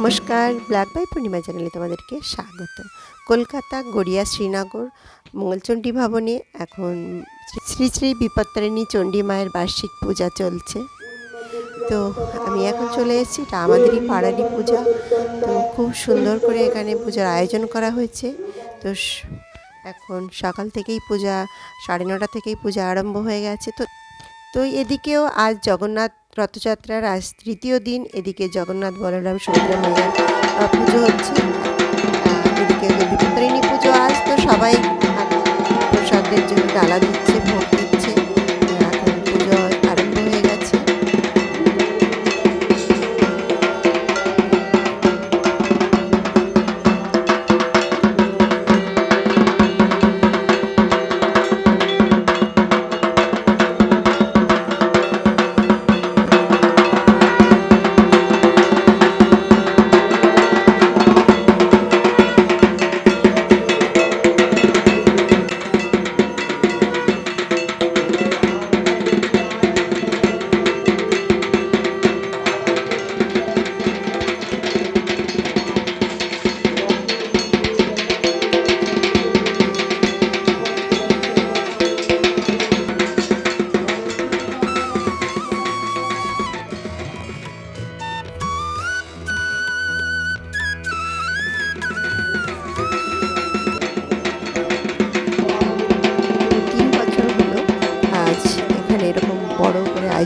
নমস্কার, black by পূর্ণিমা চ্যানেলে তোমাদেরকে স্বাগত। কলকাতা, গড়িয়া, শ্রীনগর, মঙ্গলচণ্ডী ভবনে এখন শ্রী শ্রী বিপত্তারিণী চণ্ডী মায়ের বার্ষিক পূজা চলছে। তো আমি এখন চলে এসেছি এটা আমাদেরই পাড়ারই পূজা। তো খুব সুন্দর করে এখানে পূজার আয়োজন করা হয়েছে। তো এখন সকাল থেকেই পূজা, সাড়ে নটা থেকেই পূজা আরম্ভ হয়ে গেছে। তো তো এদিকেও আজ জগন্নাথ রথযাত্রার আজ তৃতীয় দিন। এদিকে জগন্নাথ বলরাম মায়ের পুজো হচ্ছে। এদিকে বিপত্তারিণী পুজো আজ। তো সবাই প্রসাদের জন্য ডালা দিচ্ছে।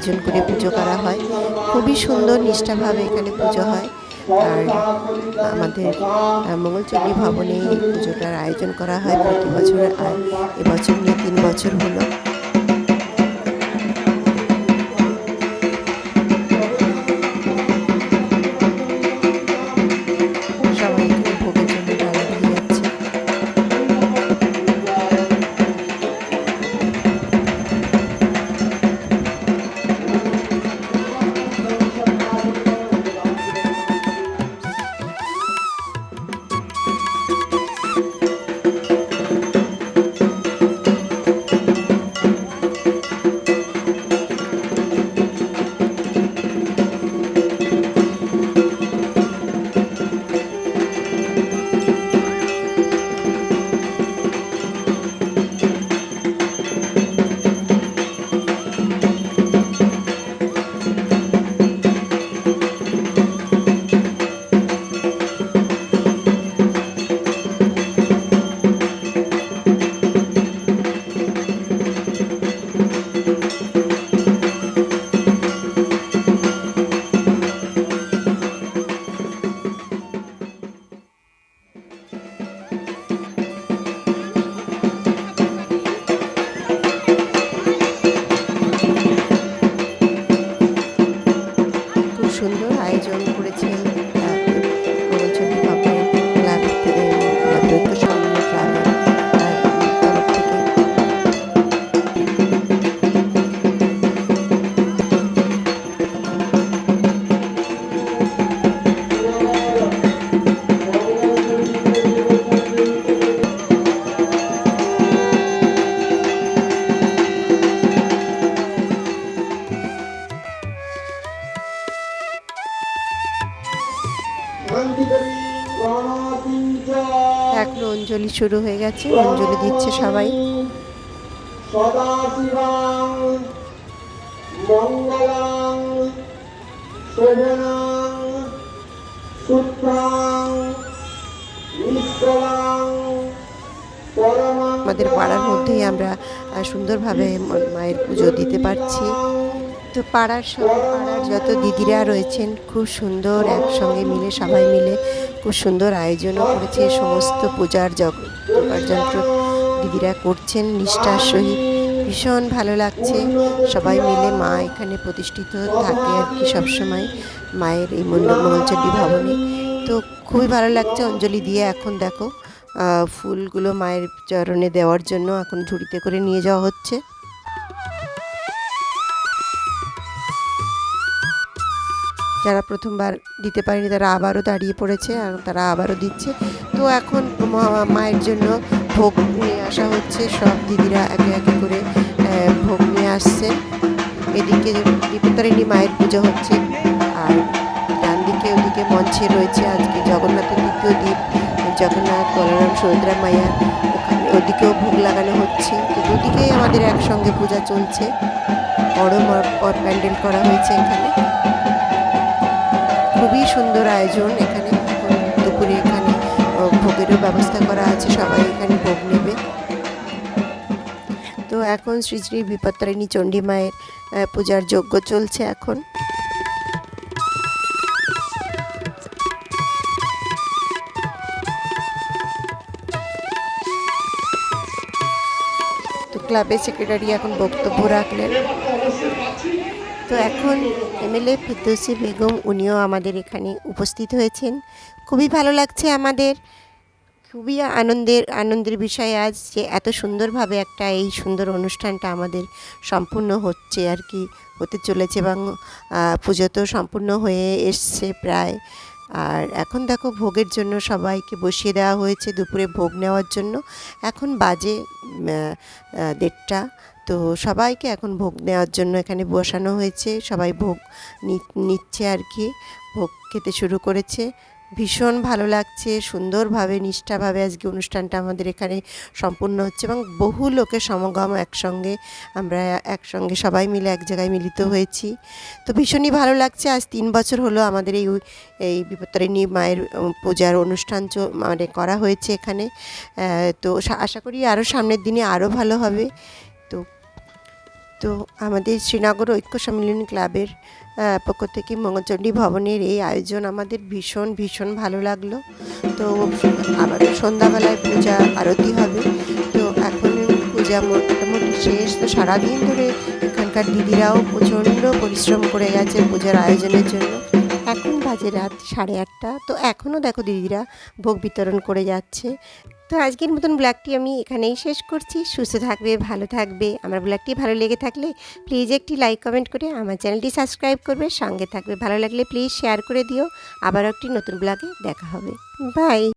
আয়োজন করে পুজো করা হয়। খুবই সুন্দর, নিষ্ঠাভাবে এখানে পুজো হয়। আর আমাদের মঙ্গলচণ্ডী ভবনে এই পুজোটার আয়োজন করা হয়। প্রতি বছর আর এবছর নিয়ে, তিন বছর হলো। অঞ্জলি শুরু হয়ে গেছে অঞ্জলি দিচ্ছে সবাই। মঙ্গলাং শোভনাং সূত্রাং ঈশ্বরাং আমাদের পাড়ার মধ্যেই আমরা সুন্দরভাবে মায়ের পুজো দিতে পারছি। তো পাড়ার সব পাড়ার যত দিদিরা রয়েছেন, খুব সুন্দর একসঙ্গে মিলে, সবাই মিলে খুব সুন্দর আয়োজনও করেছে। সমস্ত পূজার যন্ত্র দিদিরা করছেন, নিষ্ঠার সহিত। ভীষণ ভালো লাগছে। সবাই মিলে মা এখানে প্রতিষ্ঠিত থাকে আর কি সবসময় মায়ের এই মণ্ডপ মঙ্গলচণ্ডী ভবনে তো খুবই ভালো লাগছে অঞ্জলি দিয়ে। এখন দেখো ফুলগুলো মায়ের চরণে দেওয়ার জন্য এখন ঝুড়িতে করে নিয়ে যাওয়া হচ্ছে। যারা প্রথমবার দিতে পারেনি, তারা আবারও দাঁড়িয়ে পড়েছে আর তারা আবারও দিচ্ছে। তো এখন মায়ের জন্য ভোগ নিয়ে আসা হচ্ছে। সব দিদিরা একে একে করে ভোগ নিয়ে আসছে। এদিকে বিপত্তারিণী মায়ের পুজো হচ্ছে আর ডান দিকে ওদিকে মঞ্চে রয়েছে আজকে জগন্নাথের দ্বিতীয় দ্বীপ, জগন্নাথ, বলরাম, সুভদ্রা মায়া ওখানে ওদিকেও ভোগ লাগানো হচ্ছে। তো দুদিকেই আমাদের একসঙ্গে পূজা চলছে। বড় প্যান্ডেল করা হয়েছে এখানে। খুবই সুন্দর আয়োজন এখানে। দুপুরে এখানে ভোগেরও ব্যবস্থা করা আছে, সবাই এখানে ভোগ নেবে। তো এখন শ্রী শ্রী বিপত্তারিণী চণ্ডী মায়ের পূজার যজ্ঞ চলছে এখন। ক্লাবের সেক্রেটারি এখন বক্তব্য রাখলেন। তো এখন এমএলএ ফিরদৌসি বেগম উনিও আমাদের এখানে উপস্থিত হয়েছেন। খুবই ভালো লাগছে আমাদের, খুবই আনন্দের আনন্দের বিষয় আজ যে এত সুন্দরভাবে একটা এই সুন্দর অনুষ্ঠানটা আমাদের সম্পূর্ণ হচ্ছে আর কি, হতে চলেছে এবং পুজো তো সম্পূর্ণ হয়ে এসছে প্রায়। আর এখন দেখো ভোগের জন্য সবাইকে বসিয়ে দেওয়া হয়েছে, দুপুরে ভোগ নেওয়ার জন্য। এখন বাজে দেড়টা। তো সবাইকে এখন ভোগ নেওয়ার জন্য এখানে বসানো হয়েছে। সবাই ভোগ নিচ্ছে আর কি ভোগ খেতে শুরু করেছে। ভীষণ ভালো লাগছে, সুন্দরভাবে, নিষ্ঠাভাবে আজকে অনুষ্ঠানটা আমাদের এখানে সম্পূর্ণ হচ্ছে এবং বহু লোকের সমাগম একসঙ্গে, আমরা একসঙ্গে সবাই মিলে এক জায়গায় মিলিত হয়েছি। তো ভীষণই ভালো লাগছে, আজ তিন বছর হলো আমাদের এই এই বিপত্তারিণী মায়ের পূজার অনুষ্ঠান মানে করা হয়েছে এখানে। তো আশা করি আরও সামনের দিনে আরও ভালো হবে। তো তো আমাদের শ্রীনগর ঐক্য সম্মিলনী ক্লাবের পক্ষ থেকে মঙ্গলচণ্ডী ভবনের এই আয়োজন আমাদের ভীষণ ভীষণ ভালো লাগল। তো আবার সন্ধ্যাবেলায় পূজা আরতি হবে। তো এখন পূজা মোটামুটি শেষ। তো সারাদিন ধরে এখানকার দিদিরাও প্রচণ্ড পরিশ্রম করে গেছে পূজার আয়োজনের জন্য। এখন বাজে রাত সাড়ে আটটা। তো এখনও দেখো দিদিরা ভোগ বিতরণ করে যাচ্ছে। তো আজকের মতন ব্লগটি আমি এখানেই শেষ করছি। সুস্থ থাকবে, ভালো থাকবে। আমার ব্লগটি ভালো লেগে থাকলে প্লিজ একটি লাইক কমেন্ট করে আমার চ্যানেলটি সাবস্ক্রাইব করবে। সঙ্গে থাকবে ভালো লাগলে প্লিজ শেয়ার করে দিও। আবার একটি নতুন ব্লগে দেখা হবে। বাই